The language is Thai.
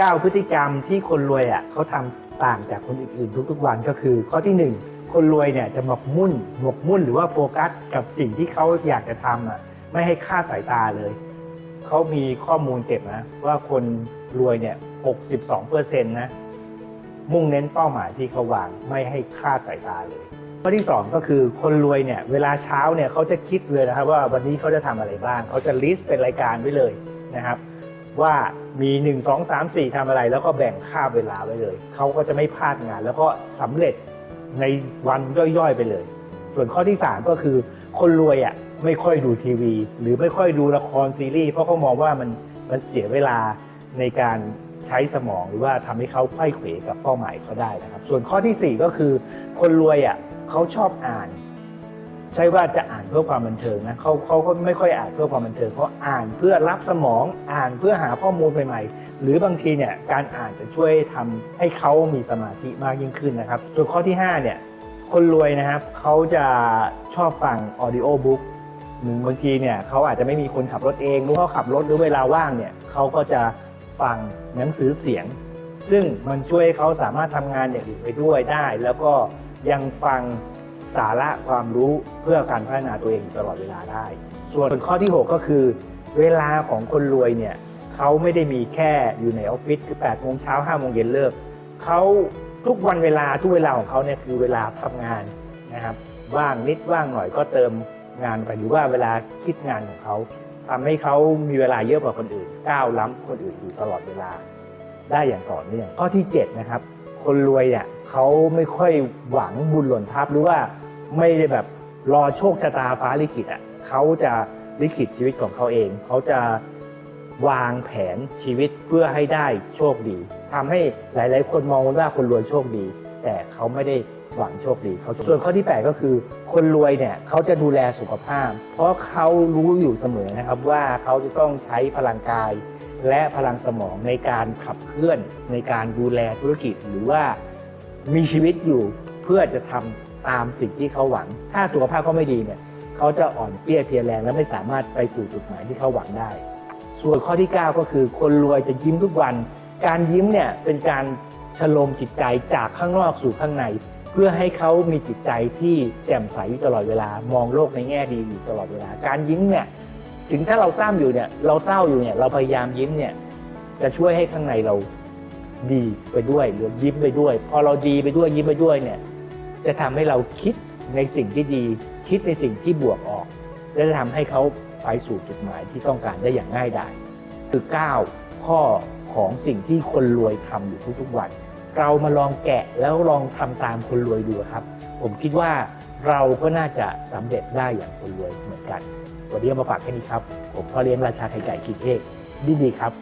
9พฤติกรรมที่คนรวยอะเขาทำต่างจากคนอื่นๆทุกๆวันก็คือ ข้อที่ 1 คนรวยเนี่ยจะหมกมุ่นหมกมุ่นหรือว่าโฟกัสกับสิ่งที่เขาอยากจะทำอะไม่ให้ค่าดสายตาเลย เขามีข้อมูลเก็บนะว่าคนรวยเนี่ย 62%นะมุ่งเน้นเป้าหมายที่เขาวางไม่ให้คลาดสายตาเลย ข้อที่ 2 ก็คือคนรวยเนี่ยเวลาเช้าเนี่ยเขาจะคิดเลยนะครับว่าวันนี้เขาจะทำอะไรบ้างเขาจะลิสต์เป็นรายการไว้เลยนะครับ ว่ามี 1 2 3 4ทำอะไร แล้วก็แบ่งค่าเวลาไว้เลย เขาก็จะไม่พลาดงาน แล้วก็สำเร็จในวันย่อยๆไปเลย ส่วนข้อที่ 3 ก็คือคนรวยอะไม่ค่อยดูทีวี หรือไม่ค่อยดูละครซีรีส์เพราะเขามองว่ามันมันเสียเวลาในการใช้สมองหรือว่าทำให้เขาไขว้เขวกับเป้าหมายเขาได้นะครับ ส่วนข้อทีสี่4 ก็คือ คนรวยอะเขาชอบอ่าน ใช่ว่าจะอ่านเพื่อความบันเทิงนะเขาเขาก็ไม่ค่อยอ่านเพื่อความบันเทิงเขาอ่านเพื่อรับสมองอ่านเพื่อหาข้อมูลใหม่ๆหรือบางทีเนี่ยการอ่านจะช่วยทำให้เขามีสมาธิมากยิ่งขึ้นนะครับ ส่วนข้อที่ห้าเนี่ยคนรวยนะครับเขาจะชอบฟังออดิโอบุ๊กหรือบางทีเนี่ยเขาอาจจะไม่มีคนขับรถเองหรือเขาขับรถหรือเวลาว่างเนี่ยเขาก็จะฟังหนังสือเสียง ซึ่งมันช่วยให้เขาสามารถทำงานอย่างอื่นไปด้วยได้ แล้วก็ยังฟัง สาระความรู้เพื่อการพัฒนาตัวเองตลอดเวลาได้ ส่วนข้อที่ 6 ก็คือ เวลาของคนรวยเนี่ยเขาไม่ได้มีแค่อยู่ในออฟฟิศคือ8โมงเช้า5โมงเย็นเลิกเขาทุกวันเวลาทุกเวลาของเขาเนี่ยคือเวลาทำงานนะครับว่างนิดว่างหน่อยก็เติมงานไปหรือว่าเวลาคิดงานของเขาทำให้เขามีเวลาเยอะกว่าคนอื่นก้าวล้ำคนอื่นอยู่ตลอดเวลาได้อย่างต่อเนื่องข้อที่7นะครับ คนรวยเนี่ยเขาไม่ค่อยหวังบุญหล่นทับหรือว่าไม่ได้แบบรอโชคชะตาฟ้าลิขิตอะเขาจะลิขิตชีวิตของเขาเอง เขาจะวางแผนชีวิตเพื่อให้ได้โชคดีทำให้หลาย ๆ คนมองว่าคนรวยโชคดี แต่เขาไม่ได้ หวังโชคดีเขาส่วนข้อที่ 8 ก็คือ คนรวยเนี่ยเขาจะดูแลสุขภาพ เพราะเขารู้อยู่เสมอนะครับว่าเขาจะต้องใช้พลังกาย และพลังสมองในการขับเคลื่อนในการดูแลธุรกิจหรือว่ามีชีวิตอยู่เพื่อจะทำตามสิ่งที่เขาหวัง ถ้าสุขภาพเขาไม่ดีเนี่ยเขาจะอ่อนเปี้ยเพียแรงและไม่สามารถไปสู่จุดหมายที่เขาหวังได้ ส่วนข้อที่ 9 ก็คือ คนรวยจะยิ้มทุกวัน การยิ้มเนี่ยเป็นการชโลมจิตใจจากข้างนอกสู่ข้างใน เพื่อให้เขามีจิตใจที่แจ่มใสอยู่ตลอดเวลามองโลกในแง่ดีอยู่ตลอดเวลา การยิ้มเนี่ยถึงถ้าเราเศร้าอยู่เนี่ยเราเศร้าอยู่เนี่ยเราพยายามยิ้มเนี่ยจะช่วยให้ข้างในเราดีไปด้วยหรือยิ้มไปด้วย พอเราดีไปด้วยยิ้มไปด้วยเนี่ยจะทำให้เราคิดในสิ่งที่ดี คิดในสิ่งที่บวกออก และจะทำให้เขาไปสู่จุดหมายที่ต้องการได้อย่างง่ายดายคือ 9 ข้อของสิ่งที่คนรวยทำอยู่ทุกๆวัน เรามาลองแกะแล้วลองทำตามคนรวยดูครับ ผมคิดว่าเราก็น่าจะสำเร็จได้อย่างคนรวยเหมือนกัน วันนี้มาฝากแค่นี้ครับ ผมพ่อเลี้ยงราชาไข่ไก่กินเอกยินดีครับ